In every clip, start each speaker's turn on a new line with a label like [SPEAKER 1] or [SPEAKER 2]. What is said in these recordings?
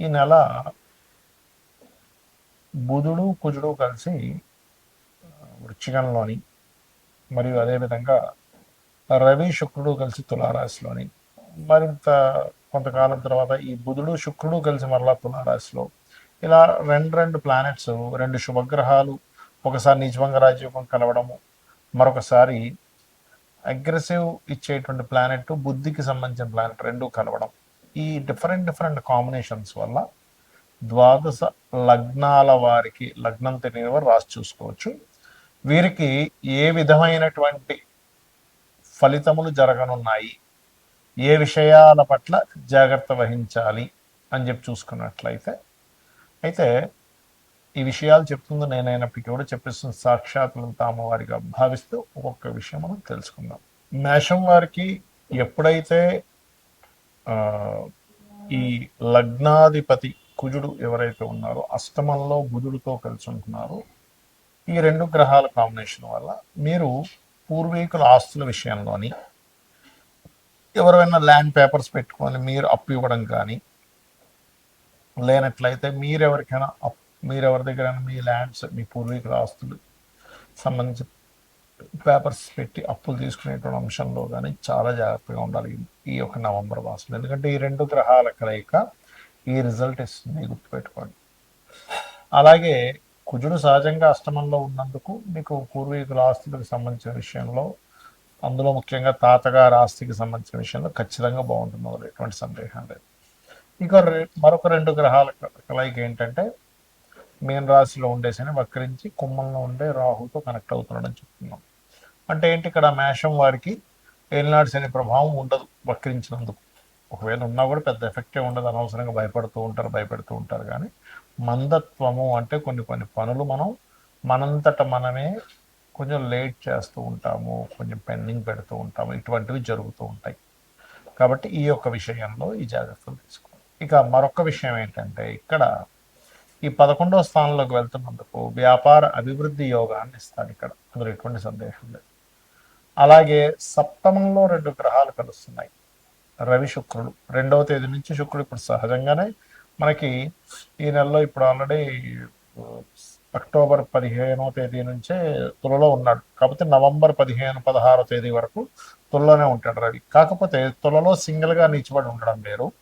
[SPEAKER 1] ఈ నెల బుధుడు కుజుడు కలిసి వృచ్చికంలోని మరియు అదేవిధంగా రవి శుక్రుడు కలిసి తులారాశిలోని మరింత కొంతకాలం తర్వాత ఈ బుధుడు శుక్రుడు కలిసి మరలా తులారాశిలో ఇలా రెండు రెండు ప్లానెట్స్ రెండు శుభగ్రహాలు ఒకసారి నిజభంగ రాజ్యోగం కలవడము మరొకసారి అగ్రెసివ్ ఇచ్చేటువంటి ప్లానెట్ బుద్ధికి సంబంధించిన ప్లానెట్ రెండు కలవడం. ఈ డిఫరెంట్ డిఫరెంట్ కాంబినేషన్స్ వల్ల ద్వాదశ లగ్నాల వారికి లగ్నం తెలియని వారు రాసి చూసుకోవచ్చు. వీరికి ఏ విధమైనటువంటి ఫలితములు జరగనున్నాయి ఏ విషయాల పట్ల జాగ్రత్త వహించాలి అని చెప్పి చూసుకున్నట్లయితే అయితే ఈ విషయాలు చెప్తుంది నేనైనప్పటికీ కూడా చెప్పేస్తున్న తాము వారిగా భావిస్తూ ఒక్కొక్క విషయం మనం తెలుసుకుందాం. మేషం వారికి ఎప్పుడైతే ఈ లగ్నాధిపతి కుజుడు ఎవరైతే ఉన్నారో అష్టమంలో బుధుడితో కలిసి ఉంటున్నారో. ఈ రెండు గ్రహాల కాంబినేషన్ వల్ల మీరు పూర్వీకుల ఆస్తుల విషయంలోని ఎవరైనా ల్యాండ్ పేపర్స్ పెట్టుకొని మీరు అప్పు ఇవ్వడం కానీ లేనట్లయితే మీరెవరికైనా అప్ మీరెవరి దగ్గర మీ ల్యాండ్స్ మీ పూర్వీకుల ఆస్తులు సంబంధించి పేపర్స్ పెట్టి అప్పులు తీసుకునేటువంటి అంశంలో కానీ చాలా జాగ్రత్తగా ఉండాలి ఈ యొక్క నవంబర్ మాసంలో. ఎందుకంటే ఈ రెండు గ్రహాల కలయిక ఈ రిజల్ట్ ఇస్తుంది గుర్తుపెట్టుకోండి. అలాగే కుజుడు సహజంగా అష్టమంలో ఉన్నందుకు మీకు పూర్వీకుల ఆస్తులకు సంబంధించిన విషయంలో అందులో ముఖ్యంగా తాతగారు ఆస్తికి సంబంధించిన విషయంలో ఖచ్చితంగా బాగుంటుంది అందులో ఎటువంటి సందేహం లేదు. ఇక మరొక రెండు గ్రహాల కలయిక ఏంటంటే మీన రాశిలో ఉండేసని వక్రించి కుమ్మంలో ఉండే రాహుతో కనెక్ట్ అవుతున్నాడని చెప్తున్నాం. అంటే ఏంటి? ఇక్కడ మేషం వారికి ఏలినాడు శని ప్రభావం ఉండదు వక్రించినందుకు. ఒకవేళ ఉన్నా కూడా పెద్ద ఎఫెక్టే ఉండదు అనవసరంగా భయపడుతూ ఉంటారు భయపెడుతూ ఉంటారు. కానీ మందత్వము అంటే కొన్ని కొన్ని పనులు మనం మనంతట మనమే కొంచెం లేట్ చేస్తూ ఉంటాము కొంచెం పెండింగ్ పెడుతూ ఉంటాము ఇటువంటివి జరుగుతూ ఉంటాయి. కాబట్టి ఈ యొక్క విషయంలో ఈ జాగ్రత్తలు తీసుకోండి ఇక మరొక విషయం ఏంటంటే ఇక్కడ ఈ పదకొండవ స్థానంలోకి వెళ్తున్నందుకు వ్యాపార అభివృద్ధి యోగాన్ని ఇస్తాడు ఇక్కడ. అందులో ఎటువంటి సందేహం లేదు. అలాగే సప్తమంలో రెండు గ్రహాలు కలుస్తున్నాయి. రవి శుక్రుడు. రెండవ తేదీ నుంచి శుక్రుడు ఇప్పుడు సహజంగానే మనకి ఈ నెలలో ఇప్పుడు ఆల్రెడీ అక్టోబర్ పదిహేనో తేదీ నుంచే తులలో ఉన్నాడు. కాకపోతే నవంబర్ పదిహేను పదహారో తేదీ వరకు తులలోనే ఉంటాడు రవి. కాకపోతే తులలో సింగిల్గా నిలిచిబడి ఉండడం వేరు.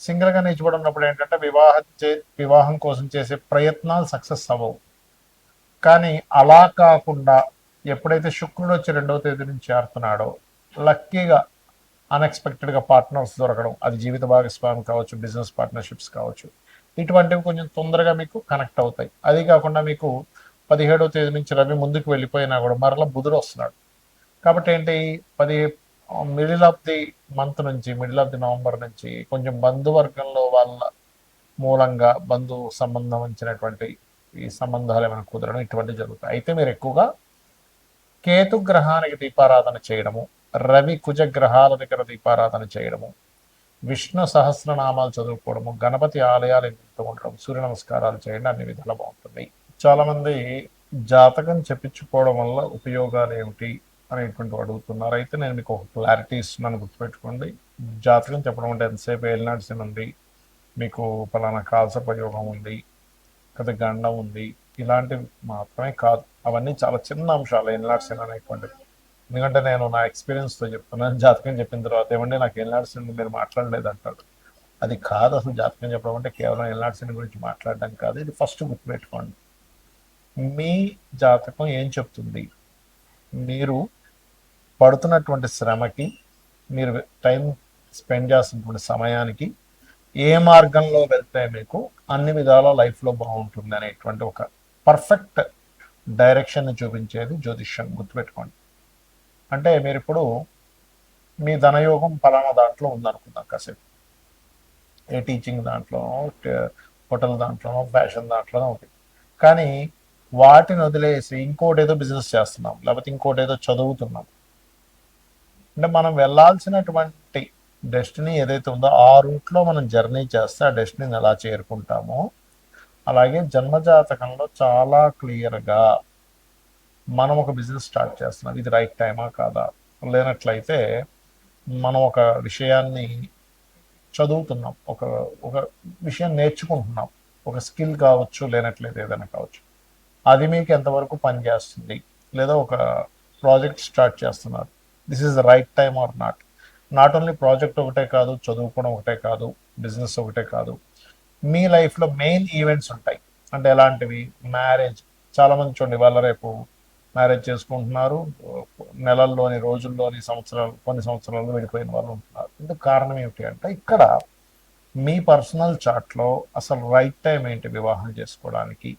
[SPEAKER 1] సింగిల్గా నిలిచిబడి ఉన్నప్పుడు ఏంటంటే వివాహం చే వివాహం కోసం చేసే ప్రయత్నాలు సక్సెస్ అవ్వవు. కానీ అలా కాకుండా ఎప్పుడైతే శుక్రుడు వచ్చి రెండవ తేదీ నుంచి చేరుతున్నాడో లక్కీగా అన్ఎక్స్పెక్టెడ్గా పార్ట్నర్స్ దొరకడం అది జీవిత భాగస్వామి కావచ్చు బిజినెస్ పార్ట్నర్షిప్స్ కావచ్చు ఇటువంటివి కొంచెం తొందరగా మీకు కనెక్ట్ అవుతాయి. అది కాకుండా మీకు పదిహేడవ తేదీ నుంచి రవి ముందుకు వెళ్ళిపోయినా కూడా మరలా బుధుడు వస్తున్నాడు. కాబట్టి ఏంటి పది మిడిల్ ఆఫ్ ది మంత్ నుంచి మిడిల్ ఆఫ్ ది నవంబర్ నుంచి కొంచెం బంధువర్గంలో వాళ్ళ మూలంగా బంధు సంబంధించినటువంటి ఈ సంబంధాలు ఏమైనా కుదరడం ఇటువంటివి జరుగుతాయి. అయితే మీరు ఎక్కువగా కేతు గ్రహానికి దీపారాధన చేయడము రవి కుజ గ్రహాల దగ్గర దీపారాధన చేయడము విష్ణు సహస్రనామాలు చదువుకోవడము గణపతి ఆలయాలు వెళ్తూ ఉండడం సూర్య నమస్కారాలు చేయడం అన్ని విధాలు బాగుంటుంది. చాలా మంది జాతకం చెప్పించుకోవడం వల్ల ఉపయోగాలు ఏమిటి అనేటువంటి అడుగుతున్నారు. అయితే నేను మీకు ఒక క్లారిటీ ఇస్తున్నాను గుర్తుపెట్టుకోండి. జాతకం చెప్పడం అంటే ఎంతసేపు ఏలినాడ్సిన ఉంది మీకు పలానా కాల్సపయోగం ఉంది కదా గండం ఉంది ఇలాంటివి మాత్రమే కాదు. అవన్నీ చాలా చిన్న అంశాలు ఎన్లాడ్సిన్ అనేటువంటివి. ఎందుకంటే నేను నా ఎక్స్పీరియన్స్తో చెప్తున్నాను జాతకం చెప్పిన తర్వాత ఏమంటే నాకు ఎన్లాడ్సిన్ మీరు మాట్లాడలేదు అంటాడు. అది కాదు అసలు జాతకం చెప్పడం అంటే కేవలం ఎన్లాడ్సిన్ గురించి మాట్లాడడం కాదు ఇది ఫస్ట్ గుర్తుపెట్టుకోండి మీ జాతకం ఏం చెప్తుంది? మీరు పడుతున్నటువంటి శ్రమకి మీరు టైం స్పెండ్ చేస్తున్నటువంటి సమయానికి ఏ మార్గంలో వెళ్తే మీకు అన్ని విధాల లైఫ్లో బాగుంటుంది అనేటువంటి ఒక పర్ఫెక్ట్ డైరెక్షన్ చూపించేది జ్యోతిష్యం గుర్తుపెట్టుకోండి. అంటే మీరు ఇప్పుడు మీ ధనయోగం పలానా దాంట్లో ఉందనుకుందాం కాసేపు. ఏ టీచింగ్ దాంట్లోనో హోటల్ దాంట్లోనో ఫ్యాషన్ దాంట్లోనో ఉంది. కానీ వాటిని వదిలేసి ఇంకోటి ఏదో బిజినెస్ చేస్తున్నాం లేకపోతే ఇంకోటి ఏదో చదువుతున్నాం. అంటే మనం వెళ్ళాల్సినటువంటి డెస్టినీ ఏదైతే ఉందో ఆ రూట్లో మనం జర్నీ చేస్తే ఆ డెస్టినీని ఎలా చేరుకుంటామో అలాగే జన్మజాతకంలో చాలా క్లియర్గా మనం ఒక బిజినెస్ స్టార్ట్ చేస్తున్నాం. ఇది రైట్ టైమా కాదా? లేనట్లయితే మనం ఒక విషయాన్ని చదువుతున్నాం. ఒక ఒక విషయం నేర్చుకుంటున్నాం. ఒక స్కిల్ కావచ్చు లేనట్లయితే ఏదైనా కావచ్చు. అది మీకు ఎంతవరకు పనిచేస్తుంది లేదా ఒక ప్రాజెక్ట్ స్టార్ట్ చేస్తున్నారు. This is the right time or not. Not only project ఒకటే కాదు చదువుకోవడం ఒకటే కాదు బిజినెస్ ఒకటే కాదు. మీ లైఫ్లో మెయిన్ ఈవెంట్స్ ఉంటాయి. అంటే ఎలాంటివి? మ్యారేజ్ చాలా మంది చూడండి వాళ్ళ రేపు మ్యారేజ్ చేసుకుంటున్నారు. నెలల్లోని రోజుల్లోని సంవత్సరాలు కొన్ని సంవత్సరాలు వెళ్ళిపోయిన వాళ్ళు ఉంటున్నారు. ఇందుకు కారణం ఏమిటి అంటే ఇక్కడ మీ పర్సనల్ చార్ట్లో అసలు రైట్ టైం ఏంటి వివాహం చేసుకోవడానికి?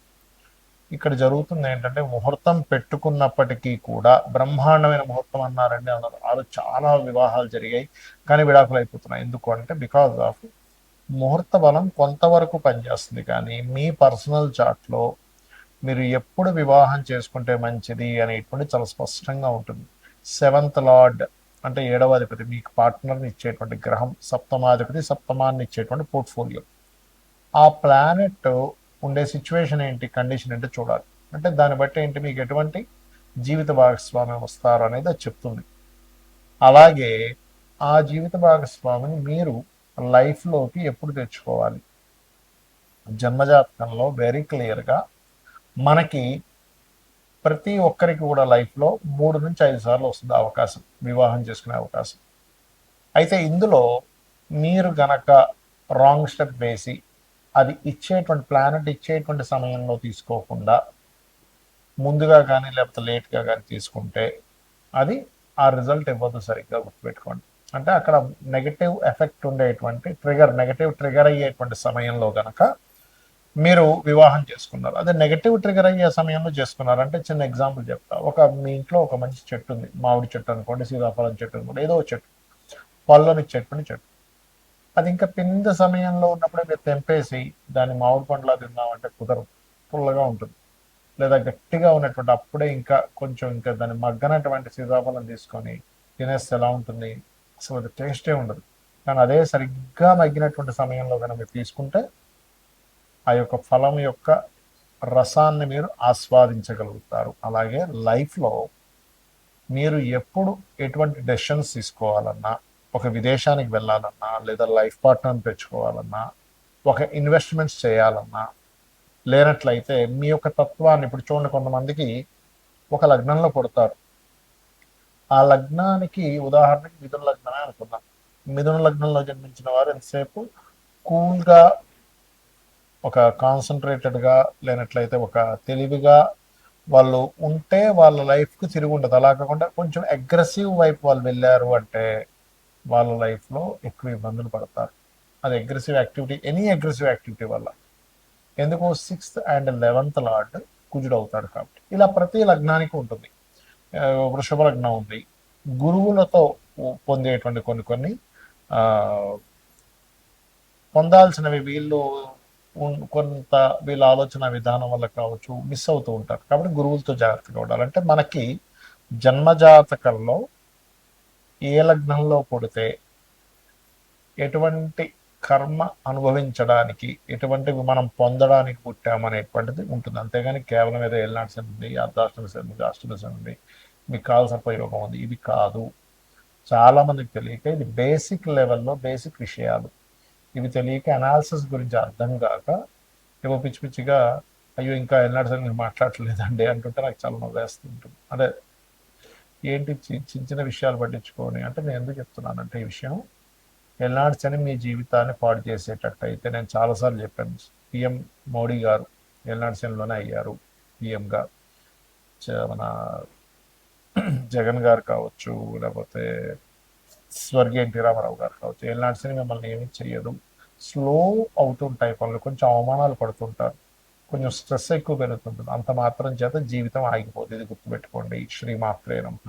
[SPEAKER 1] ఇక్కడ జరుగుతుంది ఏంటంటే ముహూర్తం పెట్టుకున్నప్పటికీ కూడా బ్రహ్మాండమైన ముహూర్తం అన్నారండి. అన్నారు వాళ్ళు చాలా వివాహాలు జరిగాయి. కానీ విడాకులు అయిపోతున్నాయి. ఎందుకు అంటే బికాజ్ ఆఫ్ ముహూర్త బలం కొంతవరకు పనిచేస్తుంది కానీ మీ పర్సనల్ చార్ట్లో మీరు ఎప్పుడు వివాహం చేసుకుంటే మంచిది అనేటువంటి చాలా స్పష్టంగా ఉంటుంది. సెవెంత్ లార్డ్ అంటే ఏడవ అధిపతి మీకు పార్ట్నర్ని ఇచ్చేటువంటి గ్రహం సప్తమాధిపతి సప్తమాన్ని ఇచ్చేటువంటి పోర్ట్ఫోలియో. ఆ ప్లానెట్ ఉండే సిచ్యువేషన్ ఏంటి కండిషన్ ఏంటి చూడాలి. అంటే దాన్ని బట్టి ఏంటి మీకు ఎటువంటి జీవిత భాగస్వామ్యం వస్తారు అనేది అది చెప్తుంది. అలాగే ఆ జీవిత భాగస్వామిని మీరు లైఫ్లోకి ఎప్పుడు తెచ్చుకోవాలి? జన్మజాతకంలో వెరీ క్లియర్గా మనకి ప్రతి ఒక్కరికి కూడా లైఫ్లో మూడు నుంచి ఐదు సార్లు వస్తుంది అవకాశం వివాహం చేసుకునే అవకాశం. అయితే ఇందులో మీరు గనక రాంగ్ స్టెప్ వేసి అది ఇచ్చేటువంటి ప్లానెట్ ఇచ్చేటువంటి సమయంలో తీసుకోకుండా ముందుగా కానీ లేకపోతే లేట్గా కానీ తీసుకుంటే అది ఆ రిజల్ట్ ఇవ్వదు సరిగ్గా గుర్తుపెట్టుకోండి. అంటే అక్కడ నెగటివ్ ఎఫెక్ట్ ఉండేటువంటి ట్రిగర్ నెగటివ్ ట్రిగర్ అయ్యేటువంటి సమయంలో గనక మీరు వివాహం చేసుకున్నారు. అదే నెగటివ్ ట్రిగర్ అయ్యే సమయంలో చేసుకున్నారు. అంటే చిన్న ఎగ్జాంపుల్ చెప్తా. ఒక మీ ఇంట్లో ఒక మంచి చెట్టు ఉంది. మామిడి చెట్టు అనుకోండి సీతాఫలం చెట్టు అనుకోండి ఏదో చెట్టు. పళ్ళని చెట్టుని చెట్టు. అది ఇంకా పింద సమయంలో ఉన్నప్పుడే మీరు తెంపేసి దాన్ని మామిడి పండులా తిన్నామంటే కుదరదు. పుల్లగా ఉంటుంది. లేదా గట్టిగా ఉన్నటువంటి అప్పుడే ఇంకా కొంచెం ఇంకా దాన్ని మగ్గనటువంటి సీతాఫలం తీసుకొని తినేస్తే ఎలా ఉంటుంది? సో అది టేస్టే ఉండదు. కానీ అదే సరిగ్గా మగ్గినటువంటి సమయంలో కనుక మీరు తీసుకుంటే ఆ యొక్క ఫలం యొక్క రసాన్ని మీరు ఆస్వాదించగలుగుతారు. అలాగే లైఫ్లో మీరు ఎప్పుడు ఎటువంటి డెసిషన్స్ తీసుకోవాలన్నా ఒక విదేశానికి వెళ్ళాలన్నా లేదా లైఫ్ పార్ట్నర్ని తెచ్చుకోవాలన్నా ఒక ఇన్వెస్ట్మెంట్స్ చేయాలన్నా లేనట్లయితే మీ యొక్క తత్వాన్ని ఇప్పుడు చూడండి కొంతమందికి ఒక లగ్నంలో పుడతారు ఆ లగ్నానికి ఉదాహరణకి మిథున లగ్నమే అనుకుందాం. మిథున లగ్నంలో జన్మించిన వారు ఎంతసేపు? కూల్గా ఒక కాన్సన్ట్రేటెడ్గా లేనట్లయితే ఒక తెలివిగా వాళ్ళు ఉంటే వాళ్ళ లైఫ్కి తిరిగి ఉండదు. అలా కాకుండా కొంచెం అగ్రెసివ్ వైపు వాళ్ళు వెళ్ళారు అంటే వాళ్ళ లైఫ్లో ఎక్కువ ఇబ్బందులు పడతారు. అది aggressive activity any aggressive activity వల్ల. ఎందుకు సిక్స్త్ అండ్ లెవెన్త్ లార్డ్ కుజుడు అవుతాడు కాబట్టి. ఇలా ప్రతి లగ్నానికి ఉంటుంది. వృషభ లగ్నం ఉంది. గురువులతో పొందేటువంటి కొన్ని కొన్ని ఆ, పొందాల్సినవి వీళ్ళు కొంత వీళ్ళ ఆలోచన విధానం వల్ల కావచ్చు మిస్ అవుతూ ఉంటారు. కాబట్టి గురువులతో జాగ్రత్తగా ఉండాలంటే మనకి జన్మజాతకంలో ఏ లగ్నంలో పుడితే ఎటువంటి కర్మ అనుభవించడానికి ఎటువంటివి మనం పొందడానికి పుట్టామనేటువంటిది ఉంటుంది. అంతేగాని కేవలం ఏదో ఏళ్ళనాటి ఉంది అర్ధాష్టమి శని అష్టమి ఉంది మీకు కావాల్సిన ఉపయోగం ఉంది. ఇది కాదు. చాలా మందికి తెలియక ఇది బేసిక్ లెవెల్లో బేసిక్ విషయాలు. ఇవి తెలియక అనాలిసిస్ గురించి అర్థం కాక ఏవో పిచ్చి పిచ్చిగా అయ్యో ఇంకా ఎన్నటి సంగతి మాట్లాడలేదండి అంటుంటే నాకు చాలా నవ్వేస్తుంటుంది. అదే ఏంటి చి- చిన్న చిన్న విషయాలు పట్టించుకొని అంటే నేను ఎందుకు చెప్తున్నానంటే ఈ విషయం ఎల్నాడ్స్ మీ జీవితాన్ని పాడు చేసేటట్టు అయితే నేను చాలాసార్లు చెప్పాను. పిఎం మోడీ గారు ఎల్నాడ్సన్లోనే అయ్యారు? పిఎంగా. మన జగన్ గారు కావచ్చు లేకపోతే స్వర్గీయ ఎన్టీ రామారావు గారు కావచ్చు ఎల్నాడ్సన్ మిమ్మల్ని ఏమీ చేయదు స్లో అవుతుంటాయి పనులు కొంచెం అవమానాలు పడుతుంటారు. కొంచెం స్ట్రెస్ ఎక్కువ పెరుగుతుంటుంది. అంత మాత్రం చేత జీవితం ఆగిపోతుంది. ఇది గుర్తుపెట్టుకోండి. శ్రీ మాత్రేనం